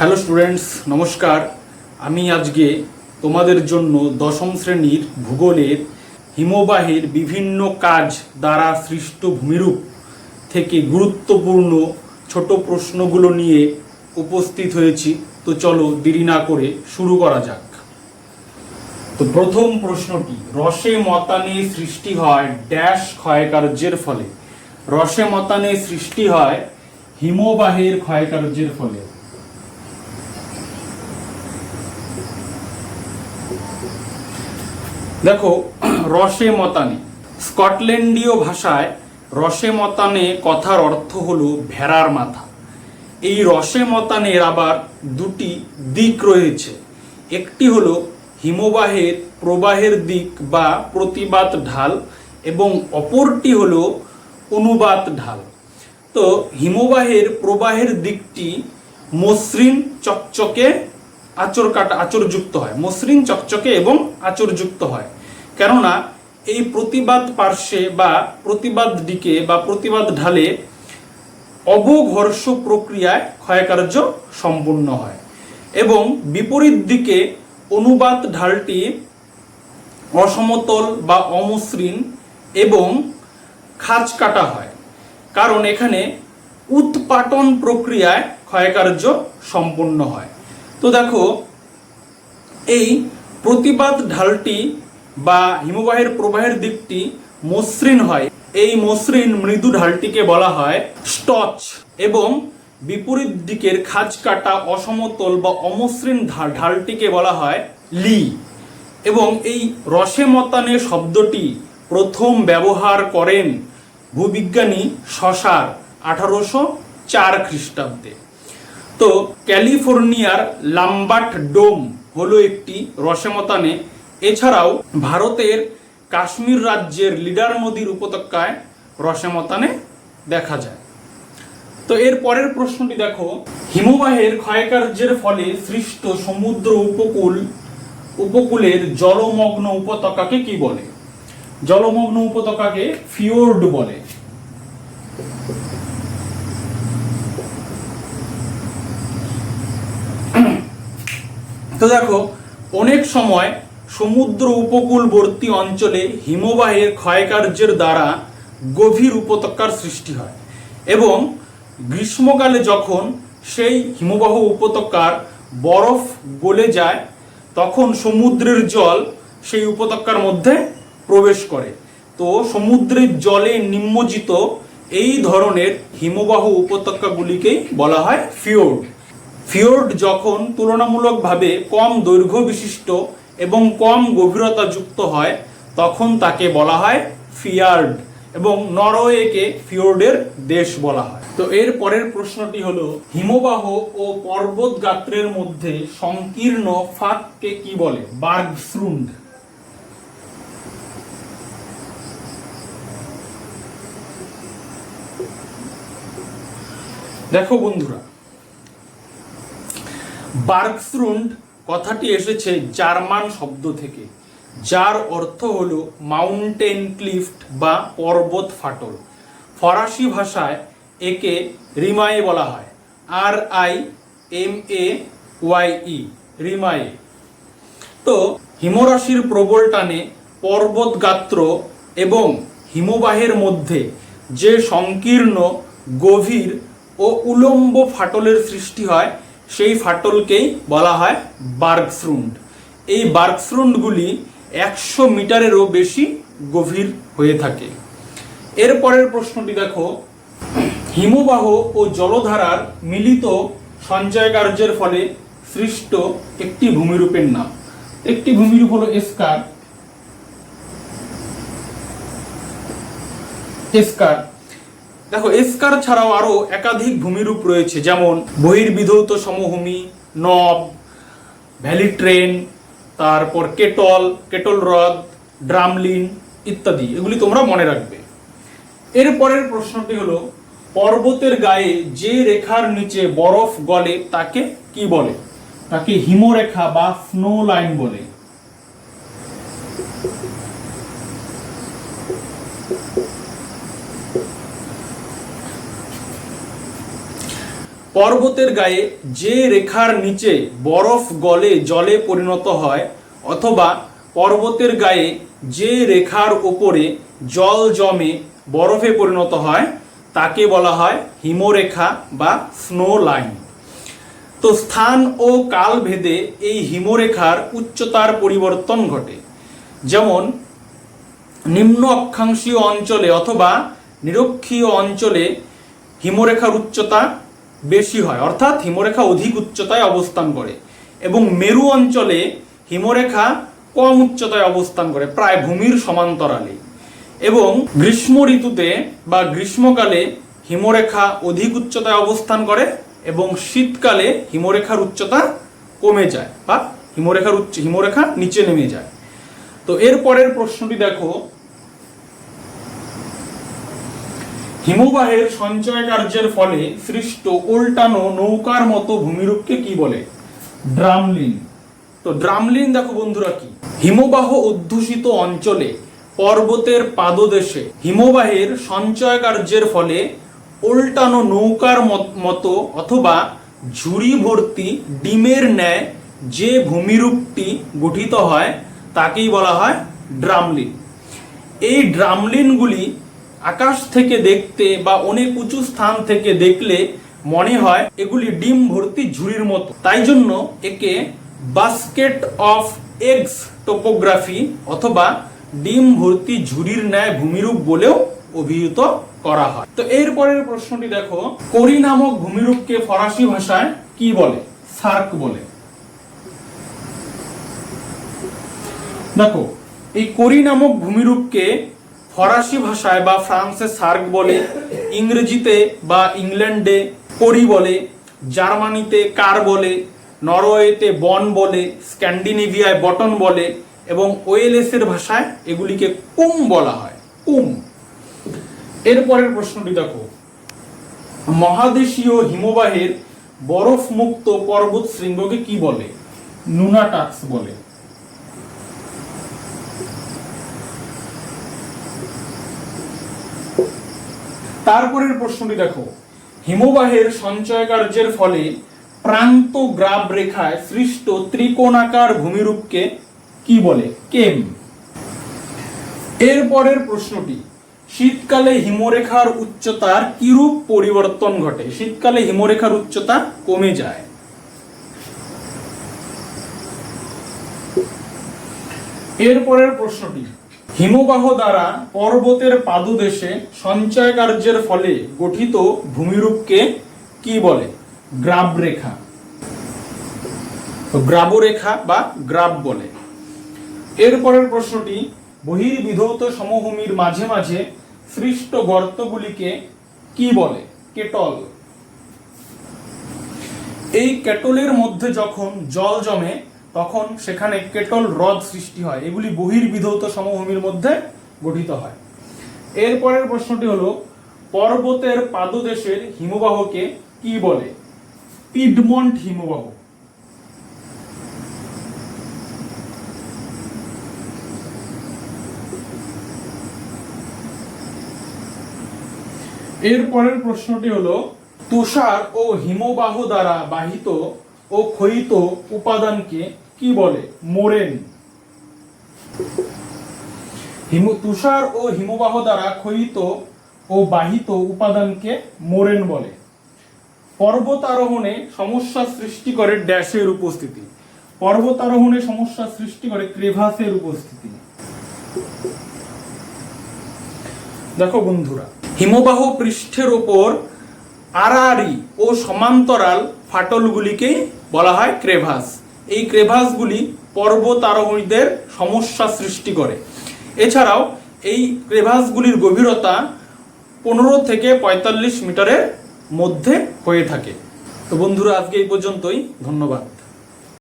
Hello students, নমস্কার। আমি আজকে তোমাদের জন্য দশম শ্রেণির ভূগোলের হিমবাহের বিভিন্ন কাজ দ্বারা সৃষ্ট ভূমিরূপ থেকে গুরুত্বপূর্ণ ছোট প্রশ্নগুলো নিয়ে উপস্থিত হয়েছি। তো চলো দেরি না করে শুরু করা যাক। তো প্রথম প্রশ্নটি, রসে মতানে সৃষ্টি হয় ড্যাশ ক্ষয়কার্যের ফলে। রসে মতানে সৃষ্টি হয় হিমবাহের ক্ষয়কার্যের ফলে। দেখো, রসে মতানে। স্কটল্যান্ডীয় ভাষায় রসে মতানে কথার অর্থ হলো ভেড়ার মাথা। এই রসে মতানের আবার দুটি দিক রয়েছে। একটি হলো হিমবাহের প্রবাহের দিক বা প্রতিবাদ ঢাল এবং অপরটি হলো অনুবাদ ঢাল। তো হিমবাহের প্রবাহের দিকটি মসৃণ চকচকে আচর কাটা আচরযুক্ত হয়। মসৃণ চকচকে এবং আচরযুক্ত হয়। কেননা এই প্রতিবাদ পার্শ্বে বা প্রতিবাদ দিকে বা প্রতিবাদ ঢালে অবঘর্ষ প্রক্রিয়ায় ক্ষয়কার্য সম্পূর্ণ হয় এবং বিপরীত দিকে অনুবাদ ঢালটি অসমতল বা অমসৃণ এবং খাঁজ কাটা হয়, কারণ এখানে উৎপাটন প্রক্রিয়ায় ক্ষয়কার্য সম্পন্ন হয়। তো দেখো, এই প্রতিবাদ ঢালটি বা হিমবাহের প্রবাহের দিকটি মসৃণ হয়। এই মসৃণ মৃদু ঢালটিকে বলা হয় স্টচ এবং বিপরীত দিকের খাঁজ কাটা অসমতল বা অমসৃণ ঢালটিকে বলা হয় লি এবং এই রসে মতানে শব্দটি প্রথম ব্যবহার করেন ভূবিজ্ঞানী শশার আঠারোশো চার খ্রিস্টাব্দে। তো ক্যালিফোর্নিয়ার লাম্বাট ডোম হলো একটি রসেমতানে এছাড়াও ভারতের কাশ্মীর রাজ্যের লিডার নদীর উপত্যকায় রসেমতানে দেখা যায়। তো এর পরের প্রশ্নটি দেখো, হিমবাহের ক্ষয়কার্যের ফলে সৃষ্ট সমুদ্র উপকূল, উপকূলের জলমগ্ন উপত্যকাকে কি বলে? জলমগ্ন উপত্যকাকে ফিওর্ড বলে। তো দেখো, অনেক সময় সমুদ্র উপকূলবর্তী অঞ্চলে হিমবাহের ক্ষয়কার্যের দ্বারা গভীর উপত্যকার সৃষ্টি হয় এবং গ্রীষ্মকালে যখন সেই হিমবাহ উপত্যকার বরফ গলে যায়, তখন সমুদ্রের জল সেই উপত্যকার মধ্যে প্রবেশ করে। তো সমুদ্রের জলে নিম্নজিত এই ধরনের হিমবাহ উপত্যকাগুলিকেই বলা হয় ফিওর্ড। ফিওর্ড যখন তুলনামূলকভাবে কম দৈর্ঘ্য বিশিষ্ট এবং কম গভীরতা যুক্ত হয়, তখন তাকে বলা হয় ফিয়ার্ড এবং নরওয়েকে ফিওর্ডের দেশ বলা হয়। তো এর পরের প্রশ্নটি হলো, হিমবাহ ও পর্বত গাত্রের মধ্যে সংকীর্ণ ফাঁককে কি বলে? বার্গশ্রুন্ড দেখো বন্ধুরা বার্গস্রুন্ড কথাটি এসেছে জার্মান শব্দ থেকে, যার অর্থ হলো মাউন্টেন ক্লিফট বা পর্বত ফাটল। ফরাসি ভাষায় একে রিমায়ে বলা হয়, R I M A Y E, রিমায়ে। তো হিমরাশির প্রবল টানে পর্বত গাত্র এবং হিমবাহের মধ্যে যে সংকীর্ণ, গভীর ও উলম্ব ফাটলের সৃষ্টি হয় সেই ফাটলকেই বলা হয় বার্গস্রুন্ড এই বার্গস্রুন্ডগুলি একশো মিটারেরও বেশি গভীর হয়ে থাকে। এরপরের প্রশ্নটি দেখো। হিমবাহ ও জলধারার মিলিত সঞ্চয় কার্যের ফলে সৃষ্ট একটি ভূমিরূপের নাম। একটি ভূমিরূপ হলো এসকার এসকার দেখো এসকার ছাড়াও আরও একাধিক ভূমিরূপ রয়েছে, যেমন বহির্বিধৌত সমভূমি, নব, ভ্যালি ট্রেন, তারপর কেটল কেটল হ্রদ, ড্রামলিন ইত্যাদি, এগুলি তোমরা মনে রাখবে। এর পরের প্রশ্নটি হলো, পর্বতের গায়ে যে রেখার নিচে বরফ গলে তাকে কি বলে? তাকে হিমরেখা বা স্নো লাইন বলে। পর্বতের গায়ে যে রেখার নিচে বরফ গলে জলে পরিণত হয়, অথবা পর্বতের গায়ে যে রেখার ওপরে জল জমে বরফে পরিণত হয়, তাকে বলা হয় হিমরেখা বা স্নো লাইন তো স্থান ও কাল ভেদে এই হিমরেখার উচ্চতার পরিবর্তন ঘটে। যেমন, নিম্ন অক্ষাংশীয় অঞ্চলে অথবা নিরক্ষীয় অঞ্চলে হিমরেখার উচ্চতা বেশি হয়। অর্থাৎ হিমরেখা অধিক উচ্চতায় অবস্থান করে এবং মেরু অঞ্চলে হিমরেখা কম উচ্চতায় অবস্থান করে, প্রায় ভূমির সমান্তরালে। এবং গ্রীষ্ম ঋতুতে বা গ্রীষ্মকালে হিমরেখা অধিক উচ্চতায় অবস্থান করে এবং শীতকালে হিমরেখার উচ্চতা কমে যায় বা হিমরেখার উচ্চ হিমরেখা নিচে নেমে যায়। তো এর পরের প্রশ্নটি দেখো। হিমবাহের সঞ্চয় কার্যের ফলে সৃষ্ট উল্টানো নৌকার মতো ভূমিরূপকে কি বলে? ড্রামলিন। তো ড্রামলিন দেখো বন্ধুরা কি? হিমবাহ অধ্যুষিত অঞ্চলে পর্বতের পাদদেশে হিমবাহের সঞ্চয় কার্যের ফলে উল্টানো নৌকার মত- অথবা ঝুড়ি ভর্তি ডিমের ন্যায় যে ভূমিরূপটি গঠিত হয় তাকেই বলা হয় ড্রামলিন। এই ড্রামলিনগুলি আকাশ থেকে দেখতে বা অনেক উঁচু স্থান থেকে দেখলে মনে হয় এগুলি ডিম ভর্তি ঝুড়ির মতো। তাই জন্য একে বাস্কেট অফ এগস টোপোগ্রাফি অথবা ডিম ভর্তি ঝুড়ির ন্যায় ভূমিরূপ বলেও অভিহিত করা হয়। তো এর পরের প্রশ্নটি দেখো, কোরি নামক ভূমিরূপকে ফরাসি ভাষায় কি বলে? সার্ক বলে। দেখো, এই কোরি নামক ভূমিরূপকে ফরাসি ভাষায় বা ফ্রান্সে সার্ক বলে, ইংরেজিতে বা ইংল্যান্ডে কোরি বলে, জার্মানিতে কার বলে, নরওয়েতে বন বলে, স্ক্যান্ডিনেভিয়ায় বটন বলে এবং ওয়েলেসের ভাষায় এগুলিকে কুম বলা হয়। কুম। এরপরের প্রশ্নটি দেখো। মহাদেশীয় হিমবাহের বরফ মুক্ত পর্বত শৃঙ্গকে কি বলে? নুনাটাক্স বলে। তারপরের প্রশ্নটি দেখো। হিমবাহের সঞ্চয় কার্যের ফলে প্রান্ত গ্রাব রেখায় সৃষ্ট ত্রিকোণাকার ভূমিরূপকে কি বলে? কেম। এরপরের প্রশ্নটি, শীতকালে হিমরেখার উচ্চতার কিরূপ পরিবর্তন ঘটে? শীতকালে হিমরেখার উচ্চতা কমে যায়। এরপরের প্রশ্নটি হিমবাহ দ্বারা পর্বতের পাদদেশে সঞ্চয় কার্যের ফলে গঠিত ভূমিরূপকে কি বলে? গ্রাব রেখা গ্রাবরেখা বা গ্রাব বলে। এরপরের প্রশ্নটি, বহির্বিধৌত সমভূমির মাঝে মাঝে সৃষ্ট গর্তগুলিকে কি বলে? কেটল। এই কেটলের মধ্যে যখন জল জমে তখন সেখানে কেটল হ্রদ সৃষ্টি হয়। এগুলি বহির্বিধৌত সমভূমির মধ্যে গঠিত হয়। এরপরের প্রশ্নটি হলো, পর্বতের পাদদেশের হিমবাহকে কি বলে? পিডমন্ট হিমবাহ। এর পরের প্রশ্নটি হলো, তুষার ও হিমবাহ দ্বারা বাহিত ও ক্ষয়িত উপাদানকে কি বলে? মোরেন। হিম তুষার ও হিমবাহ দ্বারা ক্ষয়িত ও বাহিত উপাদানকে মোরেন বলে। পর্বত আরোহণে সমস্যা সৃষ্টি করে ড্যাশের উপস্থিতি। পর্বত আরোহণে সমস্যা সৃষ্টি করে ক্রেভাসের উপস্থিতি। দেখো বন্ধুরা, হিমবাহ পৃষ্ঠের ওপর আড়াআড়ি ও সমান্তরাল ফাটলগুলিকেই বলা হয় ক্রেভাস। এই ক্রেভাসগুলি পর্বত আরোহীদের সমস্যা সৃষ্টি করে। এছাড়াও এই ক্রেভাসগুলির গভীরতা পনেরো থেকে পঁয়তাল্লিশ মিটারের মধ্যে হয়ে থাকে। তো বন্ধুরা, আজকে এই পর্যন্তই। ধন্যবাদ।